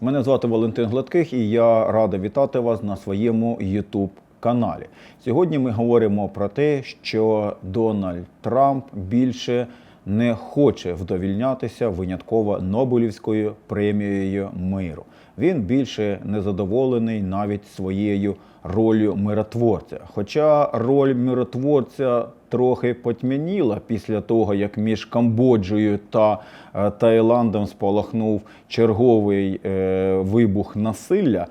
Мене звати Валентин Гладких і я радий вітати вас на своєму YouTube каналі. Сьогодні ми говоримо про те, що Дональд Трамп більше не хоче вдовільнятися винятково Нобелівською премією миру. Він більше не задоволений навіть своєю ролью миротворця. Хоча роль миротворця трохи потьмяніла після того, як між Камбоджею та е, Таїландом спалахнув черговий е, вибух насилля.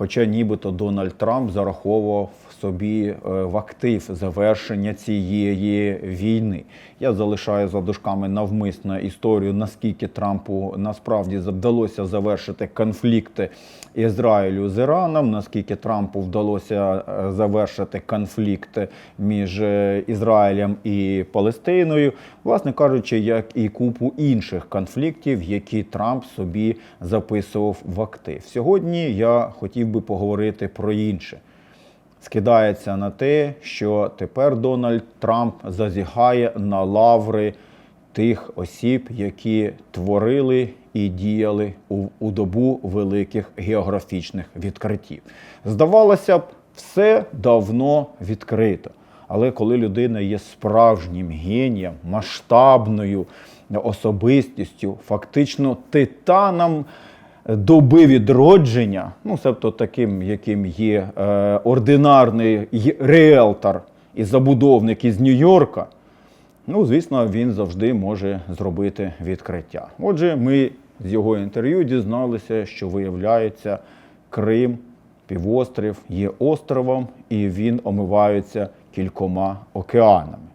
Хоча нібито Дональд Трамп зараховував собі е, в актив завершення цієї війни. Я залишаю за дужками навмисно історію, наскільки Трампу насправді вдалося завершити конфлікти Ізраїлю з Іраном, наскільки Трампу вдалося е, завершити конфлікт між е, Ізраїлем і Палестиною, власне кажучи, як і купу інших конфліктів, які Трамп собі записував в актив. Сьогодні я хотів би поговорити про інше. Скидається на те, що тепер Дональд Трамп зазіхає на лаври тих осіб, які творили і діяли у, у добу великих географічних відкриттів. Здавалося б, все давно відкрито. Але коли людина є справжнім генієм, масштабною особистістю, фактично титаном доби відродження, ну себто таким, яким є е, ординарний реелтор і забудовник із Нью-Йорка, ну, звісно, він завжди може зробити відкриття. Отже, ми з його інтерв'ю дізналися, що виявляється, Крим, півострів є островом, і він омивається кількома океанами.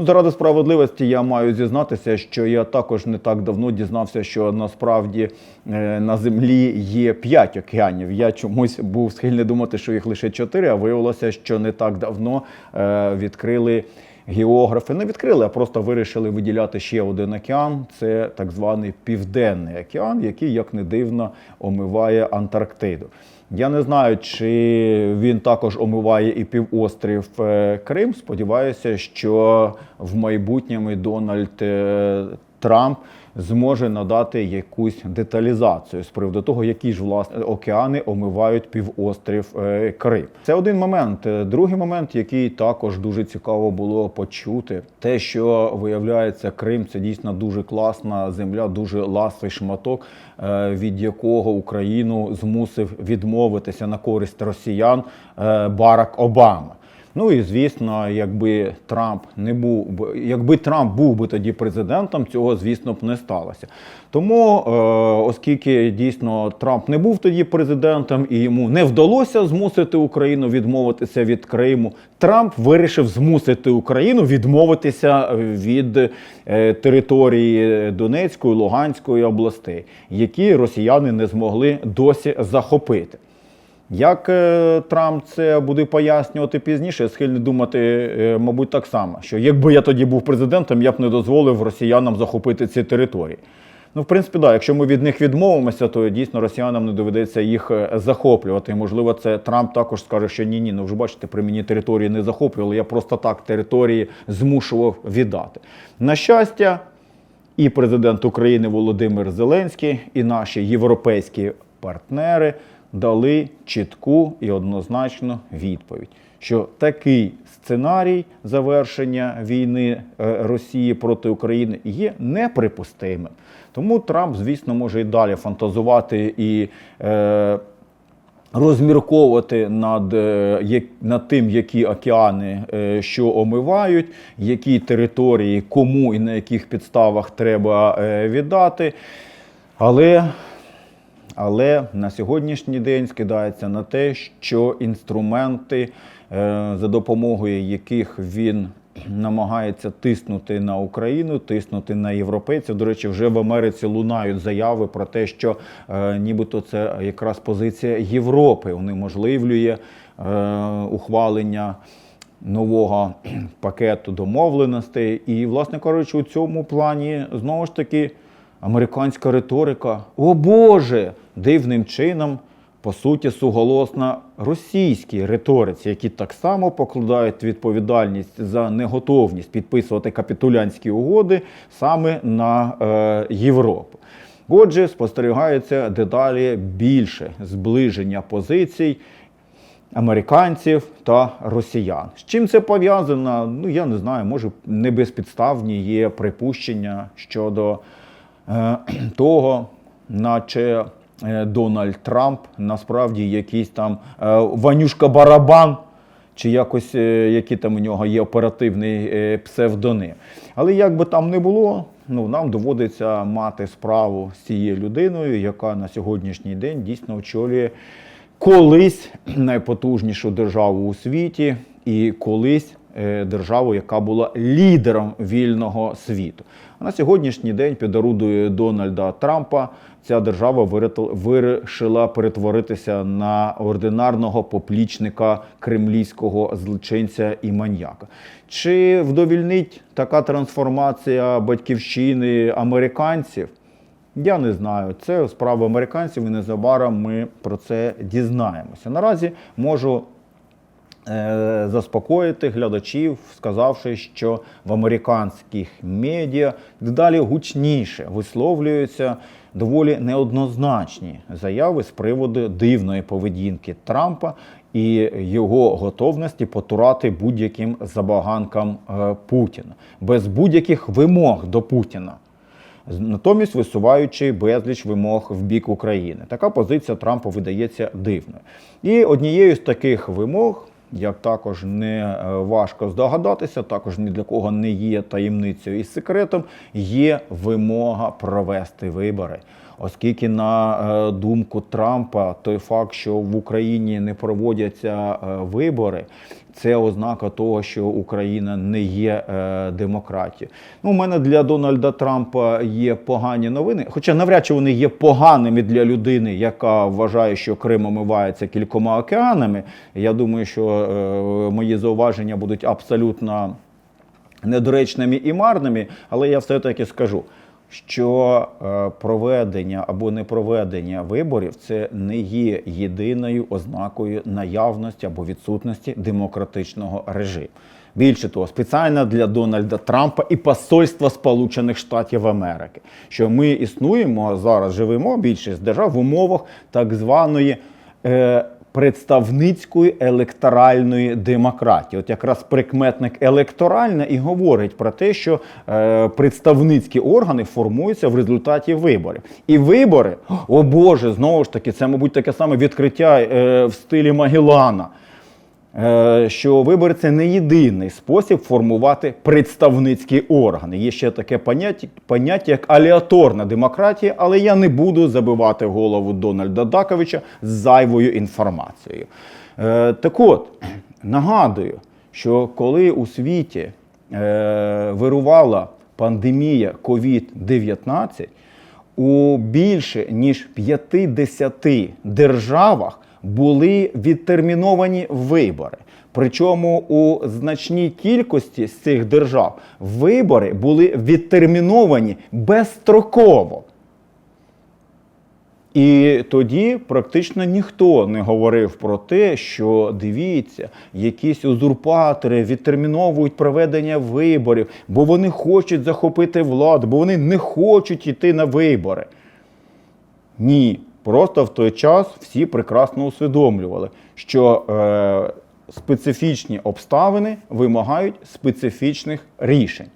Ну, заради справедливості я маю зізнатися, що я також не так давно дізнався, що насправді е, на землі є п'ять океанів. Я чомусь був схильний думати, що їх лише чотири, а виявилося, що не так давно е, відкрили географи. Не відкрили, а просто вирішили виділяти ще один океан. Це так званий Південний океан, який, як не дивно, омиває Антарктиду. Я не знаю, чи він також омиває і півострів е, Крим. Сподіваюся, що в майбутньому Дональд е, Трамп зможе надати якусь деталізацію з приводу того, які ж власне океани омивають півострів е, Крим. Це один момент. Е, Другий момент, який також дуже цікаво було почути, те, що виявляється, Крим це дійсно дуже класна земля, дуже ласий шматок, е, від якого Україну змусив відмовитися на користь росіян Барак Обама. Ну і звісно, якби Трамп не був якби Трамп був би тоді президентом, цього звісно б не сталося. Тому, е, оскільки дійсно Трамп не був тоді президентом і йому не вдалося змусити Україну відмовитися від Криму, Трамп вирішив змусити Україну відмовитися від е, території Донецької, Луганської областей, які росіяни не змогли досі захопити. Як е, Трамп це буде пояснювати пізніше, я схильний думати, е, мабуть, так само, що якби я тоді був президентом, я б не дозволив росіянам захопити ці території. Ну, в принципі, да, якщо ми від них відмовимося, то дійсно росіянам не доведеться їх е, захоплювати. І, можливо, це Трамп також скаже, що ні, ні, ну вже бачите, при мені території не захоплювали, я просто так території змушував віддати. На щастя, і президент України Володимир Зеленський, і наші європейські партнери дали чітку і однозначну відповідь, що такий сценарій завершення війни е, Росії проти України є неприпустимим. Тому Трамп, звісно, може і далі фантазувати і. Е, розмірковувати над, е, над тим, які океани е, що омивають, які території, кому і на яких підставах треба віддати. Але, але на сьогоднішній день скидається на те, що інструменти, е, за допомогою яких він намагається тиснути на Україну, тиснути на європейців. До речі, вже в Америці лунають заяви про те, що е, нібито це якраз позиція Європи унеможливлює е, ухвалення нового пакету домовленостей. І, власне кажучи, у цьому плані знову ж таки американська риторика: о Боже, дивним чином. По суті, суголосна російській риториці, які так само покладають відповідальність за неготовність підписувати капітулянські угоди саме на е, Європу. Отже, спостерігається дедалі більше зближення позицій американців та росіян. З чим це пов'язано? Ну я не знаю, може не безпідставні є припущення щодо е, того, наче Дональд Трамп насправді якийсь там е, Ванюшка Барабан. Чи якось е, які там у нього є оперативний е, псевдоним. Але як би там не було, ну нам доводиться мати справу з цією людиною, яка на сьогоднішній день дійсно очолює колись найпотужнішу державу у світі, і колись е, державу, яка була лідером вільного світу. А на сьогоднішній день під орудою Дональда Трампа ця держава вирішила перетворитися на ординарного поплічника кремлівського злочинця і маньяка. Чи вдовільнить така трансформація батьківщини американців? Я не знаю. Це справа американців, і незабаром ми про це дізнаємося. Наразі можу е, заспокоїти глядачів, сказавши, що в американських медіа дедалі гучніше висловлюються доволі неоднозначні заяви з приводу дивної поведінки Трампа і його готовності потурати будь-яким забаганкам е, Путіна без будь-яких вимог до Путіна натомість висуваючи безліч вимог в бік України. Така позиція Трампа видається дивною. І однією з таких вимог, як також не е, важко здогадатися, також ні для кого не є таємницею і секретом, є вимога провести вибори. Оскільки, на е, думку Трампа, той факт, що в Україні не проводяться е, вибори, це ознака того, що Україна не є е, демократією. Ну, у мене для Дональда Трампа є погані новини, хоча навряд чи вони є поганими для людини, яка вважає, що Крим омивається кількома океанами. Я думаю, що е, мої зауваження будуть абсолютно недоречними і марними, але я все-таки скажу, що е, проведення або непроведення виборів це не є єдиною ознакою наявності або відсутності демократичного режиму. Більше того, спеціально для Дональда Трампа і посольства Сполучених Штатів Америки, що ми існуємо зараз, живемо більшість держав в умовах так званої. Е, представницької електоральної демократії. От якраз прикметник електоральна і говорить про те, що е, представницькі органи формуються в результаті виборів. І вибори, о Боже, знову ж таки, це, мабуть, таке саме відкриття е, в стилі Магеллана. Е, Що вибори це не єдиний спосіб формувати представницькі органи. Є ще таке поняття, поняття як аліаторна демократія, але я не буду забивати голову Дональда Даковича з зайвою інформацією. Е, Так от, нагадую, що коли у світі е, вирувала пандемія COVID-19, у більше ніж 50 державах були відтерміновані вибори. Причому у значній кількості з цих держав вибори були відтерміновані безстроково. І тоді практично ніхто не говорив про те, що дивіться, якісь узурпатори відтерміновують проведення виборів, бо вони хочуть захопити владу, бо вони не хочуть йти на вибори. Ні, просто в той час всі прекрасно усвідомлювали, що е, специфічні обставини вимагають специфічних рішень.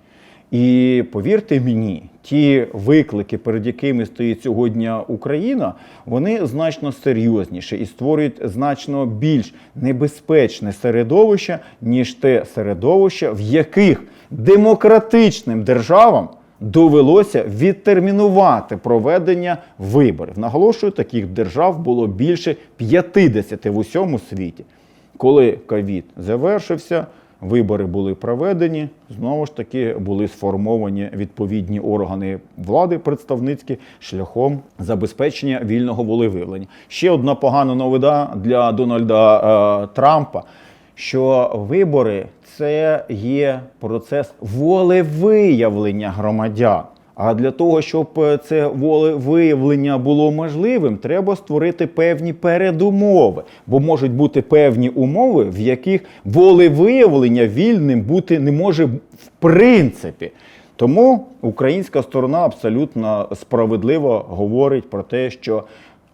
І повірте мені, ті виклики, перед якими стоїть сьогодні Україна, вони значно серйозніші і створюють значно більш небезпечне середовище, ніж те середовище, в яких демократичним державам довелося відтермінувати проведення виборів. Наголошую, таких держав було більше 50 в усьому світі. Коли ковід завершився, вибори були проведені, знову ж таки були сформовані відповідні органи влади представницькі шляхом забезпечення вільного волевиявлення. Ще одна погана новина для Дональда е, Трампа. Що вибори це є процес волевиявлення громадян. А для того, щоб е, це волевиявлення було можливим, треба створити певні передумови, бо можуть бути певні умови, в яких волевиявлення вільним бути не може в принципі. Тому українська сторона абсолютно справедливо говорить про те, що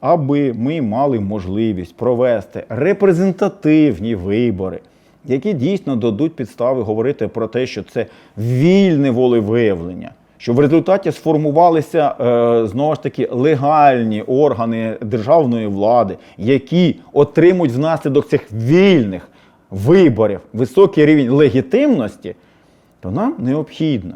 аби ми мали можливість провести репрезентативні вибори, які дійсно дадуть підстави говорити про те, що це вільне волевиявлення. Що в результаті сформувалися е, знову ж таки легальні органи державної влади, які отримують внаслідок цих вільних виборів високий рівень легітимності, то нам необхідно,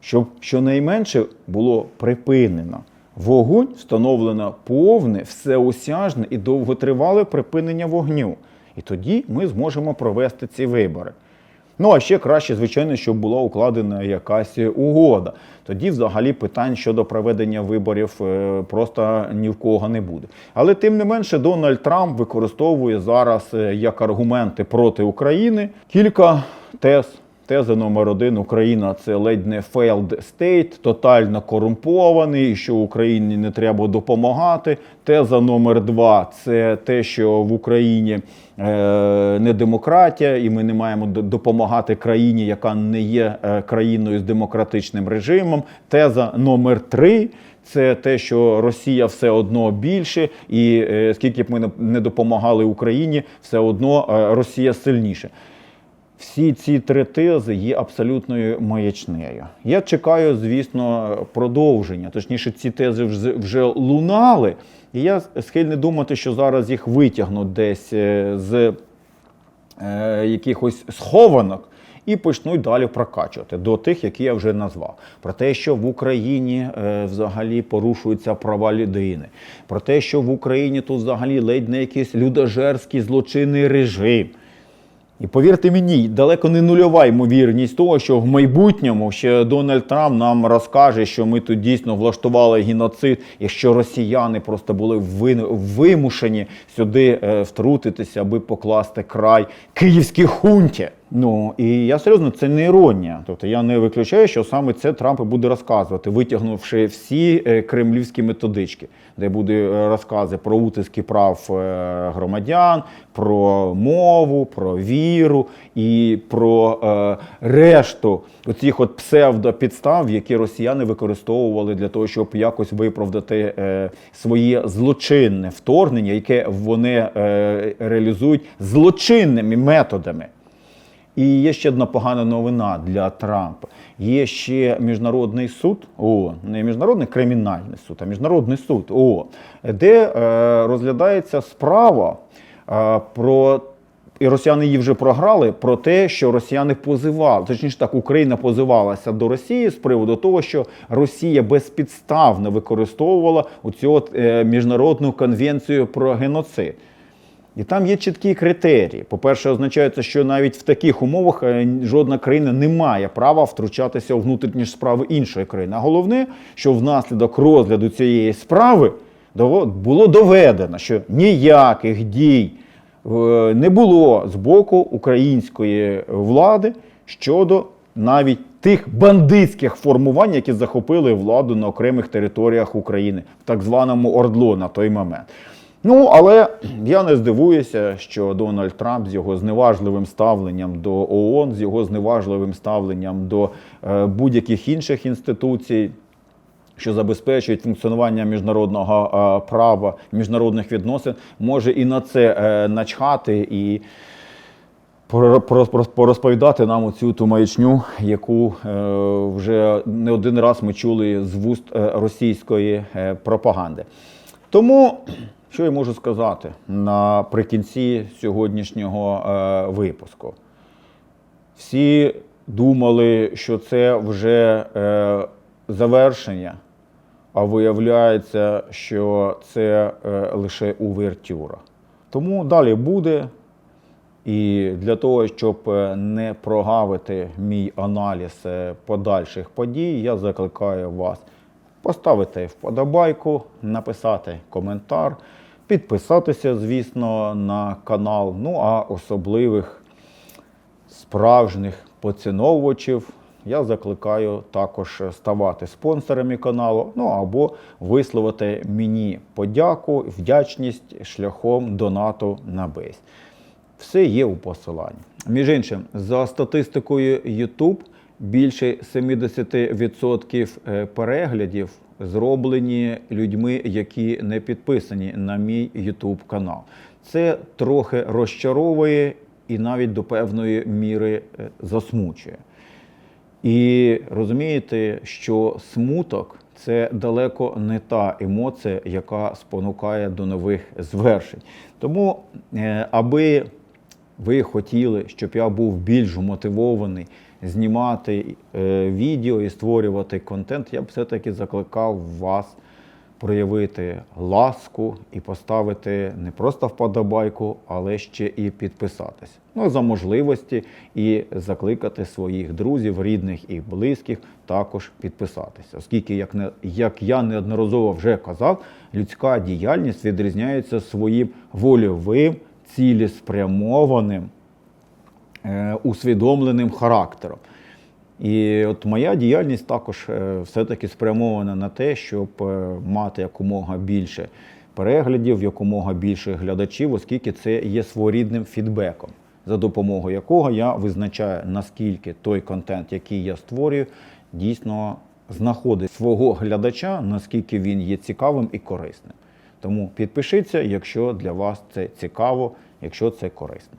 щоб щонайменше було припинено вогонь, встановлено повне, всеосяжне і довготривале припинення вогню. І тоді ми зможемо провести ці вибори. Ну, а ще краще, звичайно, щоб була укладена якась угода. Тоді, взагалі, питань щодо проведення виборів е, просто ні в кого не буде. Але тим не менше, Дональд Трамп використовує зараз е, як аргументи проти України кілька тез. Теза номер один: Україна це ледь не failed state, тотально корумпований, і що Україні не треба допомагати. Теза номер два це те, що в Україні е, не демократія, і ми не маємо допомагати країні, яка не є е, країною з демократичним режимом. Теза номер три. Це те, що Росія все одно більше, і е, скільки б ми не- допомагали Україні, все одно е, Росія сильніше. Всі ці три тези є абсолютною маячнею. Я чекаю, звісно, продовження. Точніше, ці тези вже, вже лунали, і я схильний думати, що зараз їх витягнуть десь е, з е, якихось схованок і почнуть далі прокачувати до тих, які я вже назвав. Про те, що в Україні е, взагалі порушуються права людини, про те, що в Україні тут взагалі ледь не якийсь людожерський злочинний режим. І повірте мені, далеко не нульова ймовірність того, що в майбутньому ще Дональд Трамп нам розкаже, що ми тут дійсно влаштували геноцид, і що росіяни просто були вимушені сюди е, втрутитися, аби покласти край київській хунті. Ну і я серйозно, це не іронія. Тобто я не виключаю, що саме це Трамп і буде розказувати, витягнувши всі е, кремлівські методички, де буде е, розкази про утиски прав е, громадян, про мову, про віру і про е, решту оцих от псевдопідстав, які росіяни використовували для того, щоб якось виправдати е, своє злочинне вторгнення, яке вони е, реалізують злочинними методами. І є ще одна погана новина для Трампа. Є ще міжнародний суд ООН, не міжнародний кримінальний суд, а міжнародний суд ООН, де е, розглядається справа е, про. І росіяни її вже програли про те, що росіяни позивали, точніше так, Україна позивалася до Росії з приводу того, що Росія безпідставно використовувала оцю от, е, міжнародну конвенцію про геноцид. І там є чіткі критерії. По-перше, означається, що навіть в таких умовах е, жодна країна не має права втручатися у внутрішні справи іншої країни. А головне, що внаслідок розгляду цієї справи було доведено, що ніяких дій е, не було з боку української влади щодо навіть тих бандитських формувань, які захопили владу на окремих територіях України, в так званому Ордло на той момент. Ну, але я не здивуюся, що Дональд Трамп з його зневажливим ставленням до ООН, з його зневажливим ставленням до е, будь-яких інших інституцій, що забезпечують функціонування міжнародного е, права, міжнародних відносин, може і на це е, начхати і пор- пор- пор- порозповідати нам оцю ту маячню, яку вже не один раз ми чули з вуст російської пропаганди. Тому, що я можу сказати наприкінці сьогоднішнього е, випуску? Всі думали, що це вже е, завершення, а виявляється, що це е, лише увертюра. Тому далі буде. І для того, щоб е, не прогавити мій аналіз е, подальших подій, я закликаю вас поставити вподобайку, написати коментар, підписатися, звісно, на канал. Ну а особливих справжніх поціновувачів я закликаю також ставати спонсорами каналу, ну або висловити мені подяку, вдячність шляхом донату на Бейс. Все є у посиланні. Між іншим, за статистикою YouTube, більше 70% е, переглядів зроблені людьми, які не підписані на мій YouTube канал. Це трохи розчаровує і навіть до певної міри е, засмучує. І розумієте, що смуток це далеко не та емоція, яка спонукає до нових звершень. Тому, е, аби ви хотіли, щоб я був більш мотивований знімати е, відео і створювати контент, я б все-таки закликав вас проявити ласку і поставити не просто вподобайку, але ще і підписатись. Ну, за можливості і закликати своїх друзів, рідних і близьких також підписатися. Оскільки, як, не, як я неодноразово вже казав, людська діяльність відрізняється своїм вольовим, цілеспрямованим, усвідомленим характером. І от моя діяльність також е, все-таки спрямована на те, щоб е, мати якомога більше переглядів, якомога більше глядачів, оскільки це є своєрідним фідбеком, за допомогою якого я визначаю, наскільки той контент, який я створюю, дійсно знаходить свого глядача, наскільки він є цікавим і корисним. Тому підпишіться, якщо для вас це цікаво, якщо це корисно.